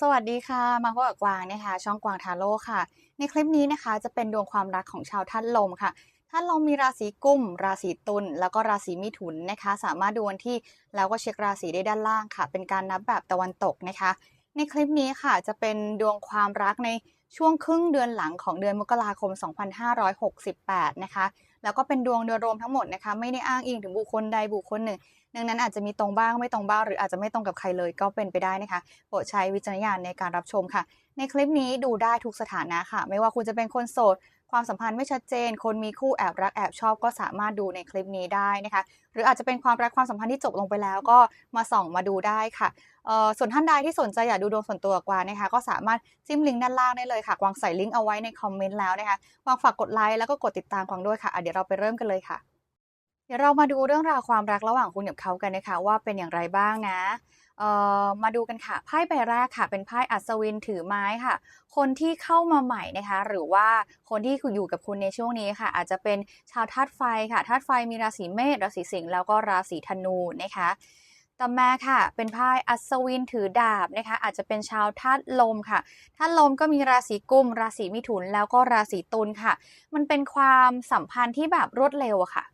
สวัสดีค่ะ มาพบกับกวางนะคะ ช่องกวางทาโร่ค่ะ ในคลิปนี้นะคะจะเป็นดวงความรักของชาวท่านลมค่ะ ท่านลมมีราศีกุม ราศีตุล แล้วก็ราศีมิถุนนะคะ สามารถดูวันที่แล้วก็เช็คราศีได้ด้านล่างค่ะ เป็นการนับแบบตะวันตกนะคะ ในคลิปนี้ค่ะจะเป็นดวงความรักในช่วงครึ่งเดือนหลังของเดือนมกราคม 2568 นะคะ แล้วก็เป็นดวงโดยรวมทั้งหมดนะคะ ไม่ได้อ้างอิงถึงบุคคลใดบุคคลหนึ่ง ดังนั้นอาจจะมีตรงบ้างไม่ตรงบ้าง หรืออาจจะไม่ตรงกับใครเลยก็เป็นไปได้นะคะโปรดใช้วิจารณญาณในการรับชมค่ะ ในคลิปนี้ดูได้ทุกสถานะค่ะ ไม่ว่าคุณจะเป็นคนโสด ความสัมพันธ์ไม่ชัดเจน คนมีคู่แอบรักแอบชอบก็สามารถดูในคลิปนี้ได้นะคะ หรืออาจจะเป็นความรักความสัมพันธ์ที่จบลงไปแล้วก็มาส่องมาดูได้ค่ะส่วนท่านใดที่สนใจอยากดูดวงส่วนตัวกวางนะคะ ก็สามารถจิ้มลิงก์ด้านล่างได้เลยค่ะกวางใส่ลิงก์เอาไว้ในคอมเมนต์แล้วนะคะกวางฝากกดไลค์แล้วก็กดติดตามกวางด้วยค่ะอะเดี๋ยวเราไปเริ่มกันเลยค่ะ เดี๋ยวเรามาดูเรื่องราวความรักระหว่างคุณกับเขากันนะคะ ว่าเป็นอย่างไรบ้างนะเอ่อมาดูกันค่ะไพ่ใบแรกค่ะ เป็นไพ่อัศวินถือไม้ค่ะ คนที่เข้ามาใหม่นะคะ หรือว่าคนที่อยู่กับคุณในช่วงนี้ค่ะ อาจจะเป็นชาวธาตุไฟค่ะธาตุไฟมีราศีเมษราศีสิงห์แล้วก็ราศีธนูนะคะต่อมาค่ะ เป็นไพ่อัศวินถือดาบนะคะ อาจจะเป็นชาวธาตุลมค่ะธาตุลมก็มีราศีกุม ราศีมิถุนแล้วก็ราศีตุลค่ะ มันเป็นความสัมพันธ์ที่แบบรวดเร็วอะค่ะ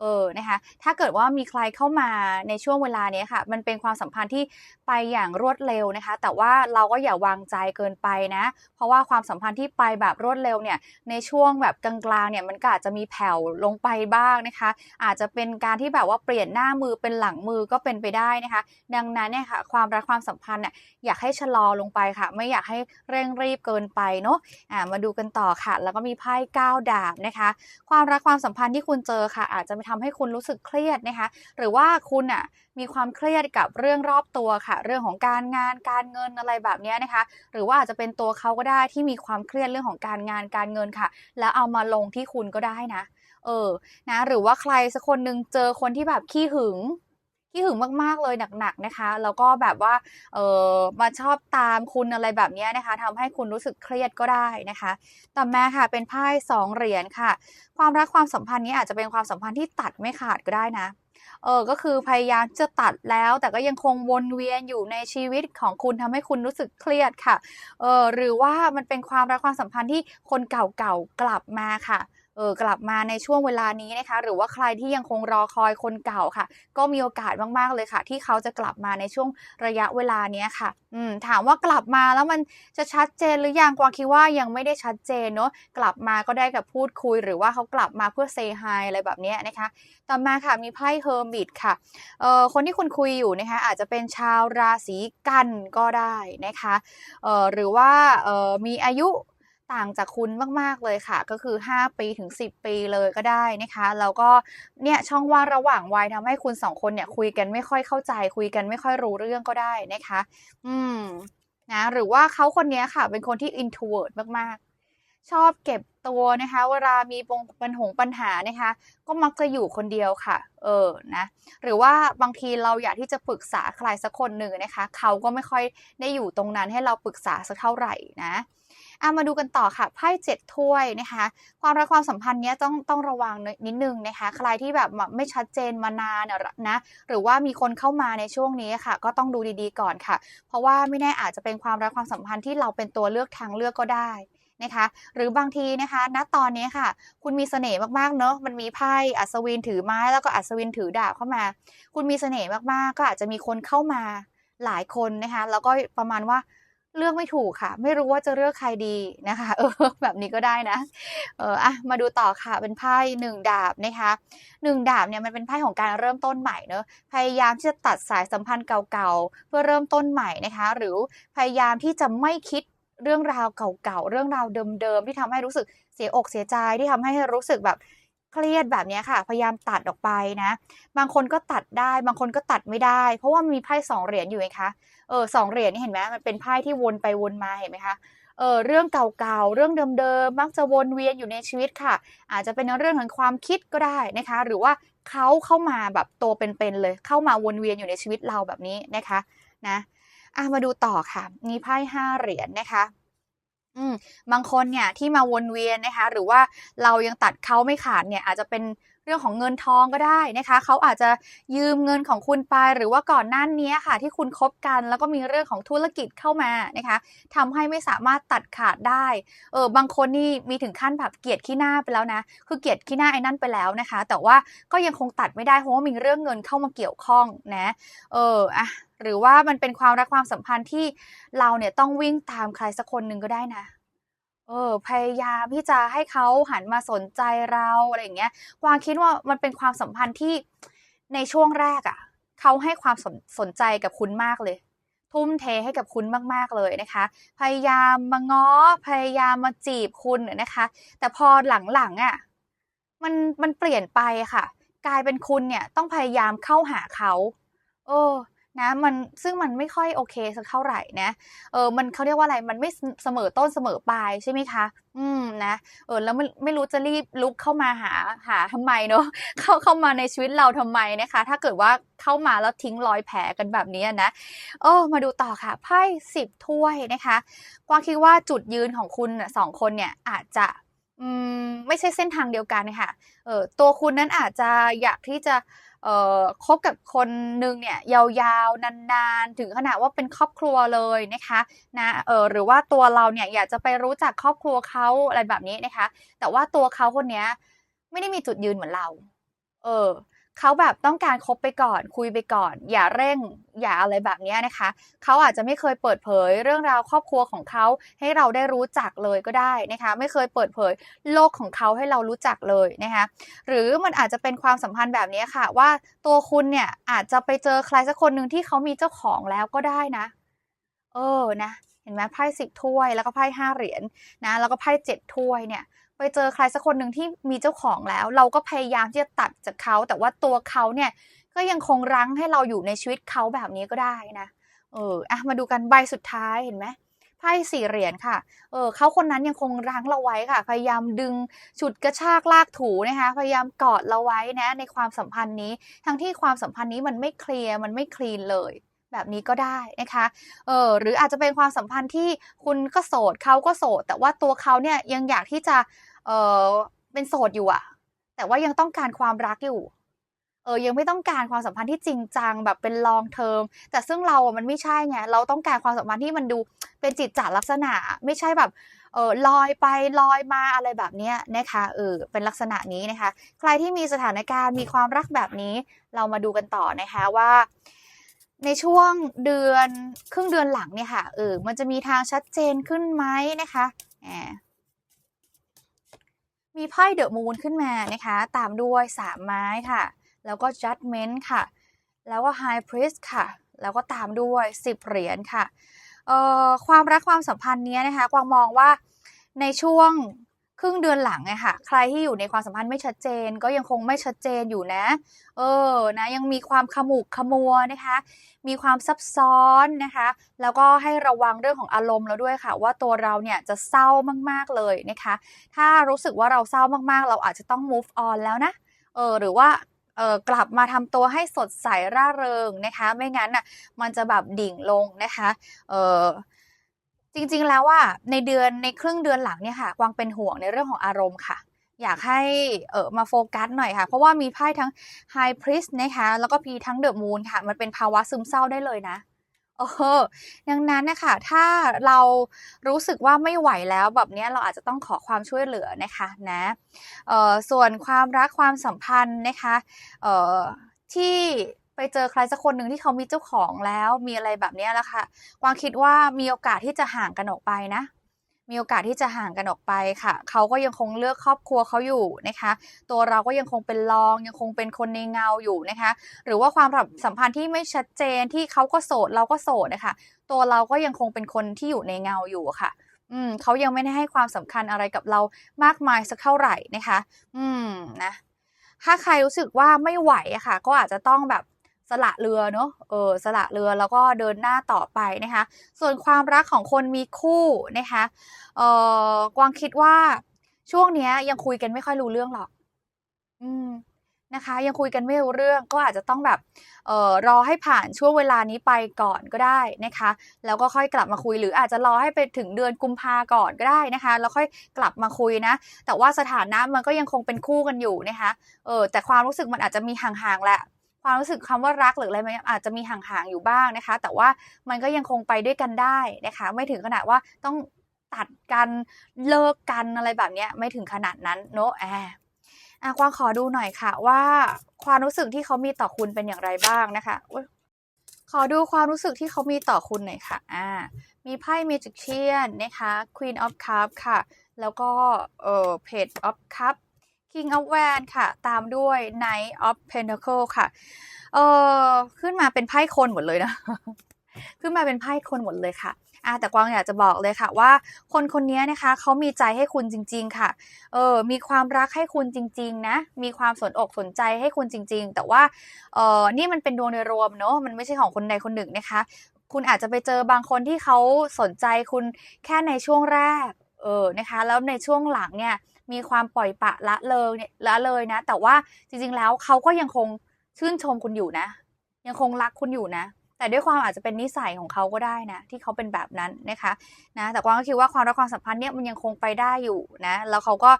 เออนะคะถ้าเกิดว่ามีใครเข้ามาในช่วงเวลานี้ค่ะ มันเป็นความสัมพันธ์ที่ไปอย่างรวดเร็วนะคะ แต่ว่าเราก็อย่าวางใจเกินไปนะ เพราะว่าความสัมพันธ์ที่ไปแบบรวดเร็วเนี่ยในช่วงแบบกลางๆเนี่ยมันก็อาจจะมีแผ่วลงไปบ้างนะคะ อาจจะเป็นการที่แบบว่าเปลี่ยนหน้ามือเป็นหลังมือก็เป็นไปได้นะคะ ดังนั้นเนี่ยค่ะความรักความสัมพันธ์เนี่ยอยากให้ชะลอลงไปค่ะ ไม่อยากให้เร่งรีบเกินไปเนาะอ่ามาดูกันต่อค่ะ แล้วก็มีไพ่ก้าดาบนะคะ ความรักความสัมพันธ์ที่คุณเจอค่ะ อาจจะทำให้คุณรู้สึกเครียดนะคะ หรือว่าคุณอะมีความเครียดกับเรื่องรอบตัวค่ะ เรื่องของการงานการเงินอะไรแบบนี้นะคะ หรือว่าอาจจะเป็นตัวเขาก็ได้ที่มีความเครียดเรื่องของการงานการเงินค่ะ แล้วเอามาลงที่คุณก็ได้นะ เออนะหรือว่าใครสักคนหนึ่งเจอคนที่แบบขี้หึง ขี้หึงมากๆเลยหนักๆนะคะ แล้วก็แบบว่าเออมาชอบตามคุณอะไรแบบนี้นะคะทำให้คุณรู้สึกเครียดก็ได้นะคะต่อมาค่ะเป็นไพ่สองเหรียญค่ะ ความรักความสัมพันธ์นี้อาจจะเป็นความสัมพันธ์ที่ตัดไม่ขาดก็ได้นะเออก็คือพยายามจะตัดแล้ว แต่ก็ยังคงวนเวียนอยู่ในชีวิตของคุณทำให้คุณรู้สึกเครียดค่ะเออหรือว่ามันเป็นความรักความสัมพันธ์ที่คนเก่าๆกลับมาค่ะ เออกลับมาในช่วงเวลานี้นะคะ หรือว่าใครที่ยังคงรอคอยคนเก่าค่ะ ก็มีโอกาสมากๆเลยค่ะ ที่เขาจะกลับมาในช่วงระยะเวลาเนี้ยค่ะ อืมถามว่ากลับมาแล้วมันจะชัดเจนหรือยังกวางคิดว่ายังไม่ได้ชัดเจนเนาะกลับมาก็ได้กับพูดคุย หรือว่าเขากลับมาเพื่อเซฮายอะไรแบบนี้นะคะ ต่อมาค่ะมีไพ่เฮอร์มิตค่ะเอ่อคนที่คุณคุยอยู่นะคะอาจจะเป็นชาวราศีกันก็ได้นะคะเอ่อหรือว่าเอ่อมีอายุ ต่างจากคุณมาก ๆ เลยค่ะ ก็คือ 5 ปีถึง 10 ปีเลยก็ได้นะคะ แล้วก็เนี่ยช่องว่างระหว่างวัยทำให้คุณสองคนเนี่ยคุยกันไม่ค่อยเข้าใจ คุยกันไม่ค่อยรู้เรื่องก็ได้นะคะ อืมนะหรือว่าเขาคนนี้ค่ะ เป็นคนที่ introvert มาก ๆ ชอบเก็บตัวนะคะ เวลามีปงปัญหงปัญหานะคะ ก็มักจะอยู่คนเดียวค่ะ เออนะ หรือว่าบางทีเราอยากที่จะปรึกษาใครสักคนหนึ่งนะคะ เขาก็ไม่ค่อยได้อยู่ตรงนั้นให้เราปรึกษาสักเท่าไหร่นะ อะมาดูกันต่อค่ะไพ่เจ็ดถ้วยนะคะ ความรักความสัมพันธ์เนี้ยต้องต้องระวังนิดนึงนะคะ ใครที่แบบไม่ชัดเจนมานานนะ หรือว่ามีคนเข้ามาในช่วงนี้ค่ะ ก็ต้องดูดีๆก่อนค่ะ เพราะว่าไม่แน่อาจจะเป็นความรักความสัมพันธ์ที่เราเป็นตัวเลือกทางเลือกก็ได้นะคะหรือบางทีนะคะณตอนนี้ค่ะ คุณมีเสน่ห์มากๆเนอะมันมีไพ่อัศวินถือไม้แล้วก็อัศวินถือดาบเข้ามา คุณมีเสน่ห์มากๆ ก็อาจจะมีคนเข้ามาหลายคนนะคะแล้วก็ประมาณว่า เลือกไม่ถูกค่ะ ไม่รู้ว่าจะเลือกใครดีนะคะ เออ แบบนี้ก็ได้นะ เอออะมาดูต่อค่ะ เป็นไพ่หนึ่งดาบนะคะหนึ่งดาบเนี่ยมันเป็นไพ่ของการเริ่มต้นใหม่เนอะพยายามที่จะตัดสายสัมพันธ์เก่าๆ เพื่อเริ่มต้นใหม่นะคะ หรือพยายามที่จะไม่คิดเรื่องราวเก่าๆ เรื่องราวเดิมๆ ที่ทำให้รู้สึกเสียอกเสียใจที่ทำให้รู้สึกแบบ เครียดแบบนี้ค่ะ พยายามตัดออกไปนะ บางคนก็ตัดได้ บางคนก็ตัดไม่ได้ เพราะว่ามีไพ่สองเหรียญอยู่ไงคะเออสองเหรียญนี่เห็นไหมมันเป็นไพ่ที่วนไปวนมาเห็นไหมคะเออเรื่องเก่าๆ เรื่องเดิมๆ มักจะวนเวียนอยู่ในชีวิตค่ะ อาจจะเป็นเรื่องของความคิดก็ได้นะคะ หรือว่าเขาเข้ามาแบบตัวเป็นๆเลย เข้ามาวนเวียนอยู่ในชีวิตเราแบบนี้นะคะนะอะมาดูต่อค่ะ มีไพ่ห้าเหรียญนะคะ อืมบางคนเนี่ยที่มาวนเวียนนะคะ หรือว่าเรายังตัดเขาไม่ขาดเนี่ยอาจจะเป็นเรื่องของเงินทองก็ได้นะคะ เขาอาจจะยืมเงินของคุณไป หรือว่าก่อนหน้านี้ค่ะ ที่คุณคบกัน แล้วก็มีเรื่องของธุรกิจเข้ามานะคะทำให้ไม่สามารถตัดขาดได้เออบางคนนี่มีถึงขั้นแบบเกลียดขี้หน้าไปแล้วนะคือเกลียดขี้หน้าไอ้นั่นไปแล้วนะคะ แต่ว่าก็ยังคงตัดไม่ได้เพราะว่ามีเรื่องเงินเข้ามาเกี่ยวข้องนะ เอออะ หรือว่ามันเป็นความรักความสัมพันธ์ที่เราเนี่ยต้องวิ่งตามใครสักคนหนึ่งก็ได้นะ เออ พยายามที่จะให้เขาหันมาสนใจเราอะไรอย่างเงี้ยวางคิดว่ามันเป็นความสัมพันธ์ที่ในช่วงแรกอะ่ะเขาให้ความสนสนใจกับคุณมากเลย ทุ่มเทให้กับคุณมาก ๆ เลยนะคะ พยายามมาง้อ พยายามมาจีบคุณนะคะ แต่พอหลังๆอะ่ะมันมันเปลี่ยนไปค่ะ กลายเป็นคุณเนี่ยต้องพยายามเข้าหาเขา เออ นะมันซึ่งมันไม่ค่อยโอเคสักเท่าไหร่นะเออมันเขาเรียกว่าอะไรมันไม่เสมอต้นเสมอปลายใช่ไหมคะ อืมนะเออแล้วไม่ไม่รู้จะรีบลุกเข้ามาหาหาทำไมเนาะเข้าเข้ามาในชีวิตเราทำไมนะคะ ถ้าเกิดว่าเข้ามาแล้วทิ้งรอยแผลกันแบบนี้นะโอ้มาดูต่อค่ะไพ่สิบถ้วยนะคะกวางคิดว่าจุดยืนของคุณสองคนเนี่ยอาจจะอืมไม่ใช่เส้นทางเดียวกันค่ะเออตัวคุณนั้นอาจจะอยากที่จะ เอ่อคบกับคนหนึ่งเนี่ยยาวๆ นานๆ ถึงขนาดว่าเป็นครอบครัวเลยนะคะนะเออหรือว่าตัวเราเนี่ยอยากจะไปรู้จักครอบครัวเขาอะไรแบบนี้นะคะ แต่ว่าตัวเขาคนนี้ไม่ได้มีจุดยืนเหมือนเรา เออ เขาแบบต้องการคบไปก่อน คุยไปก่อน อย่าเร่ง อย่าอะไรแบบนี้นะคะ เขาอาจจะไม่เคยเปิดเผยเรื่องราวครอบครัวของเขาให้เราได้รู้จักเลยก็ได้นะคะ ไม่เคยเปิดเผยโลกของเขาให้เรารู้จักเลยนะคะ หรือมันอาจจะเป็นความสัมพันธ์แบบนี้ค่ะ ว่าตัวคุณเนี่ยอาจจะไปเจอใครสักคนหนึ่งที่เขามีเจ้าของแล้วก็ได้นะ เออนะเห็นไหมไพ่สิบถ้วยแล้วก็ไพ่ห้าเหรียญนะ แล้วก็ไพ่เจ็ดถ้วยเนี่ย ไปเจอใครสักคนหนึ่งที่มีเจ้าของแล้ว เราก็พยายามที่จะตัดจากเขา แต่ว่าตัวเขาเนี่ยก็ยังคงรั้งให้เราอยู่ในชีวิตเขาแบบนี้ก็ได้นะ เอออะมาดูกันใบสุดท้ายเห็นไหมไพ่สี่เหรียญค่ะ เออเขาคนนั้นยังคงรั้งเราไว้ค่ะ พยายามดึงฉุดกระชากลากถูนะคะ พยายามกอดเราไว้นะในความสัมพันธ์นี้ ทั้งที่ความสัมพันธ์นี้มันไม่เคลียร์ มันไม่คลีนเลย แบบนี้ก็ได้นะคะเออหรืออาจจะเป็นความสัมพันธ์ที่คุณก็โสดเขาก็โสด แต่ว่าตัวเขาเนี่ยยังอยากที่จะเออเป็นโสดอยู่อะแต่ว่ายังต้องการความรักอยู่เออยังไม่ต้องการความสัมพันธ์ที่จริงจังแบบเป็น long term แต่ซึ่งเราอะมันไม่ใช่ไงเราต้องการความสัมพันธ์ที่มันดูเป็นจิตจาลักษณะ ไม่ใช่แบบเออลอยไปลอยมาอะไรแบบนี้นะคะเออเป็นลักษณะนี้นะคะ ใครที่มีสถานการณ์มีความรักแบบนี้ เรามาดูกันต่อนะคะว่า ในช่วงเดือนครึ่งเดือนหลังเนี่ยค่ะเออมันจะมีทางชัดเจนขึ้นไหมนะคะแหมมีไพ่เดอะมูนขึ้นมานะคะ ตามด้วยสามไม้ค่ะ แล้วก็ judgment ค่ะ แล้วก็ high priest ค่ะ แล้วก็ตามด้วยสิบเหรียญค่ะเออความรักความสัมพันธ์นี้นะคะกวางมองว่าในช่วง ครึ่งเดือนหลังไงค่ะ ใครที่อยู่ในความสัมพันธ์ไม่ชัดเจน ก็ยังคงไม่ชัดเจนอยู่นะ เออนะยังมีความขมุกขมัวนะคะ มีความซับซ้อนนะคะ แล้วก็ให้ระวังเรื่องของอารมณ์แล้วด้วยค่ะ ว่าตัวเราเนี่ยจะเศร้ามากๆเลยนะคะ ถ้ารู้สึกว่าเราเศร้ามากๆ เราอาจจะต้อง move on แล้วนะเออหรือว่าเออกลับมาทำตัวให้สดใสร่าเริงนะคะ ไม่งั้นน่ะมันจะแบบดิ่งลงนะคะเออ จริงๆแล้วว่าในเดือนในครึ่งเดือนหลังเนี่ยค่ะกวางเป็นห่วงในเรื่องของอารมณ์ค่ะ อยากให้เออมาโฟกัสหน่อยค่ะ เพราะว่ามีไพ่ทั้ง High Priest นะคะแล้วก็พีทั้ง The Moon ค่ะ มันเป็นภาวะซึมเศร้าได้เลยนะเออดังนั้นนะคะ ถ้าเรารู้สึกว่าไม่ไหวแล้วแบบนี้เราอาจจะต้องขอความช่วยเหลือนะคะนะเออส่วนความรักความสัมพันธ์นะคะเอ่อที่ ไปเจอใครสักคนหนึ่งที่เขามีเจ้าของแล้วมีอะไรแบบนี้แล้วค่ะกวางคิดว่ามีโอกาสที่จะห่างกันออกไปนะ มีโอกาสที่จะห่างกันออกไปค่ะ เขาก็ยังคงเลือกครอบครัวเขาอยู่นะคะ ตัวเราก็ยังคงเป็นรองยังคงเป็นคนในเงาอยู่นะคะ หรือว่าความสัมพันธ์ที่ไม่ชัดเจนที่เขาก็โสดเราก็โสดนะคะ ตัวเราก็ยังคงเป็นคนที่อยู่ในเงาอยู่ค่ะอืมเขายังไม่ได้ให้ความสำคัญอะไรกับเรามากมายสักเท่าไหร่นะคะ อืมนะ ถ้าใครรู้สึกว่าไม่ไหวอะค่ะ ก็อาจจะต้องแบบ สละเรือเนาะเออสละเรือแล้วก็เดินหน้าต่อไปนะคะ ส่วนความรักของคนมีคู่นะคะเออกวางคิดว่าช่วงนี้ยังคุยกันไม่ค่อยรู้เรื่องหรอก อืมนะคะ ยังคุยกันไม่รู้เรื่องก็อาจจะต้องแบบเออรอให้ผ่านช่วงเวลานี้ไปก่อนก็ได้นะคะ แล้วก็ค่อยกลับมาคุยหรืออาจจะรอให้ไปถึงเดือนกุมภาก่อนก็ได้นะคะ แล้วค่อยกลับมาคุยนะ แต่ว่าสถานะมันก็ยังคงเป็นคู่กันอยู่นะคะเออแต่ความรู้สึกมันอาจจะมีห่างๆแหละ ความรู้สึกคำว่ารักหรืออะไรมันอาจจะมีห่างๆอยู่บ้างนะคะ แต่ว่ามันก็ยังคงไปด้วยกันได้นะคะ ไม่ถึงขนาดว่าต้องตัดกันเลิกกันอะไรแบบนี้ไม่ถึงขนาดนั้นเนอะแอะกวางขอดูหน่อยค่ะว่าความรู้สึกที่เขามีต่อคุณเป็นอย่างไรบ้างนะคะขอดูความรู้สึกที่เขามีต่อคุณหน่อยค่ะอ่ามีไพ่ Magician นนะคะ Queen of Cups ค่ะ แล้วก็เอ่อ Page of Cups King of Wands ค่ะ ตามด้วย Knight of Pentacle ค่ะ เออขึ้นมาเป็นไพ่คนหมดเลยนะ ขึ้นมาเป็นไพ่คนหมดเลยค่ะอะแต่กวางอยากจะบอกเลยค่ะว่า คนคนนี้นะคะเขามีใจให้คุณจริง ๆ ค่ะ เออมีความรักให้คุณจริง ๆ นะ มีความสนอกสนใจให้คุณจริง ๆ แต่ว่า เออนี่มันเป็นดวงโดยรวมเนอะมันไม่ใช่ของคนใดคนหนึ่งนะคะ คุณอาจจะไปเจอบางคนที่เขาสนใจคุณแค่ในช่วงแรก เออนะคะ แล้วในช่วงหลังเนี่ย มีความปล่อยปะละเลยเนี่ยละเลยนะ แต่ว่าจริง ๆ แล้วเขาก็ยังคงชื่นชมคุณอยู่นะ ยังคงรักคุณอยู่นะ แต่ด้วยความอาจจะเป็นนิสัยของเขาก็ได้นะ ที่เขาเป็นแบบนั้นนะคะนะแต่กวางก็คิดว่าความรักความสัมพันธ์เนี่ยมันยังคงไปได้อยู่นะ แล้วเขาก็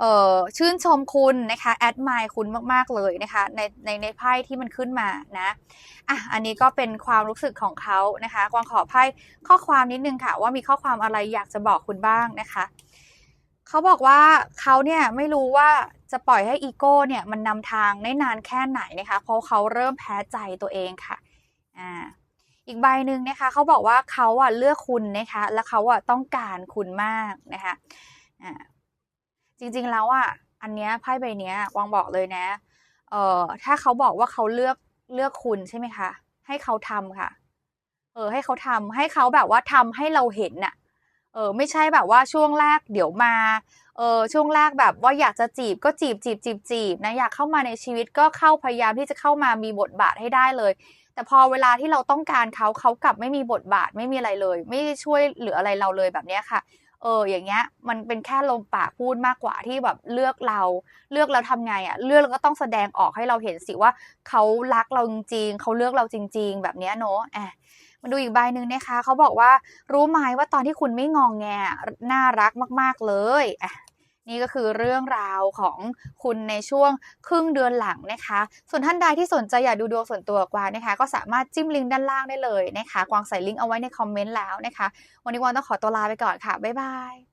เอ่อชื่นชมคุณนะคะแอดมายคุณมากๆเลยนะคะในในในไพ่ที่มันขึ้นมานะอะอันนี้ก็เป็นความรู้สึกของเขานะคะกวางขอไพ่ข้อความนิดนึงค่ะ ว่ามีข้อความอะไรอยากจะบอกคุณบ้างนะคะ เขาบอกว่าเขาเนี่ยไม่รู้ว่าจะปล่อยให้อีโก้เนี่ยมันนำทางได้นานแค่ไหนนะคะ เพราะเขาเริ่มแพ้ใจตัวเองค่ะอ่าอีกใบหนึ่งนะคะเขาบอกว่าเขาอะเลือกคุณนะคะ และเขาอะต้องการคุณมากนะคะอ่าจริงๆแล้วอะอันเนี้ยไพ่ใบเนี้ยวางบอกเลยนะเอ่อถ้าเขาบอกว่าเขาเลือกเลือกคุณใช่ไหมคะให้เขาทำค่ะ เออให้เขาทำให้เขาแบบว่าทำให้เราเห็นน่ะ เออไม่ใช่แบบว่าช่วงแรกเดี๋ยวมาเออช่วงแรกแบบว่าอยากจะจีบก็จีบจีบจีบจีบนะอยากเข้ามาในชีวิตก็เข้าพยายามที่จะเข้ามามีบทบาทให้ได้เลย แต่พอเวลาที่เราต้องการเขาเขากลับไม่มีบทบาทไม่มีอะไรเลย ไม่ช่วยเหลืออะไรเราเลยแบบเนี้ยค่ะเอออย่างเงี้ยมันเป็นแค่ลมปากพูดมากกว่าที่แบบเลือกเรา เลือกแล้วทำไงอะ่ะ เลือกแล้วก็ต้องแสดงออกให้เราเห็นสิว่าเขารักเราจริงๆเขาเลือกเราจริง ๆ แบบเนี้ยเนอะอะ มาดูอีกใบหนึ่งนะคะ เขาบอกว่ารู้ไหมว่าตอนที่คุณไม่งองแงน่ารักมาก ๆ เลยอะนี่ก็คือเรื่องราวของคุณในช่วงครึ่งเดือนหลังนะคะ ส่วนท่านใดที่สนใจอยากดูดวงส่วนตัวกวางนะคะ ก็สามารถจิ้มลิงก์ด้านล่างได้เลยนะคะ กวางใส่ลิงก์เอาไว้ในคอมเมนต์แล้วนะคะ วันนี้กวางต้องขอตัวลาไปก่อนค่ะ บ๊ายบาย